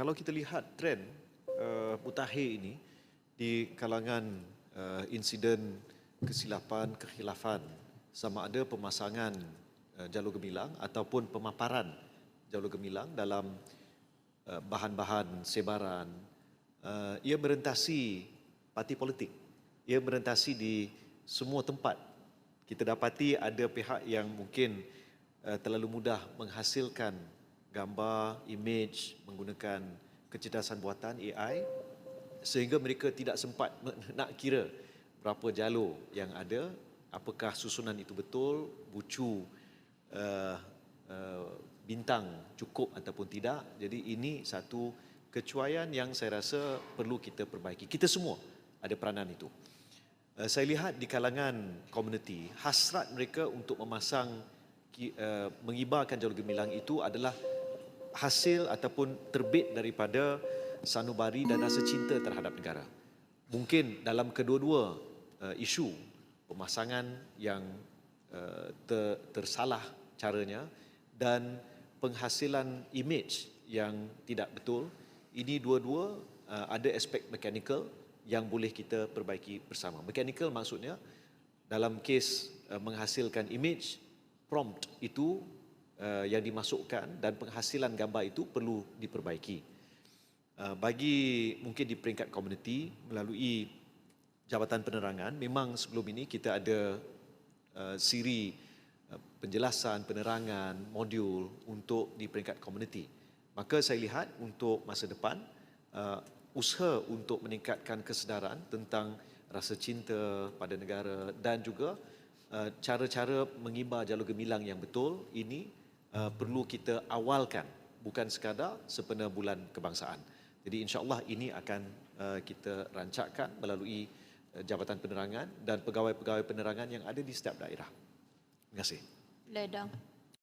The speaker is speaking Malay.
kalau kita lihat trend uh, mutakhir ini di kalangan uh, insiden kesilapan, kekhilafan sama ada pemasangan uh, jalur gemilang ataupun pemaparan jalur gemilang dalam uh, bahan-bahan sebaran uh, ia merentasi parti politik. Ia merentasi di semua tempat. Kita dapati ada pihak yang mungkin uh, terlalu mudah menghasilkan gambar, image menggunakan kecerdasan buatan AI sehingga mereka tidak sempat nak kira berapa jalur yang ada, apakah susunan itu betul, bucu uh, uh, bintang cukup ataupun tidak. Jadi ini satu kecuaian yang saya rasa perlu kita perbaiki. Kita semua ada peranan itu. Uh, saya lihat di kalangan komuniti, hasrat mereka untuk memasang uh, mengibarkan jalur gemilang itu adalah hasil ataupun terbit daripada sanubari dan rasa cinta terhadap negara. Mungkin dalam kedua-dua uh, isu pemasangan yang uh, ter, tersalah caranya dan penghasilan image yang tidak betul, ini dua-dua uh, ada aspek mechanical yang boleh kita perbaiki bersama. Mechanical maksudnya dalam kes uh, menghasilkan image prompt itu uh, yang dimasukkan dan penghasilan gambar itu perlu diperbaiki. Uh, bagi mungkin di peringkat komuniti melalui Jabatan Penerangan, memang sebelum ini kita ada uh, siri penjelasan, penerangan, modul untuk di peringkat komuniti. Maka saya lihat untuk masa depan, usaha untuk meningkatkan kesedaran tentang rasa cinta pada negara dan juga cara-cara mengibar jalur gemilang yang betul ini uh, perlu kita awalkan bukan sekadar sepenuh bulan kebangsaan. Jadi insya-Allah ini akan uh, kita rancakkan melalui uh, Jabatan Penerangan dan pegawai-pegawai penerangan yang ada di setiap daerah. Terima kasih. Ledang.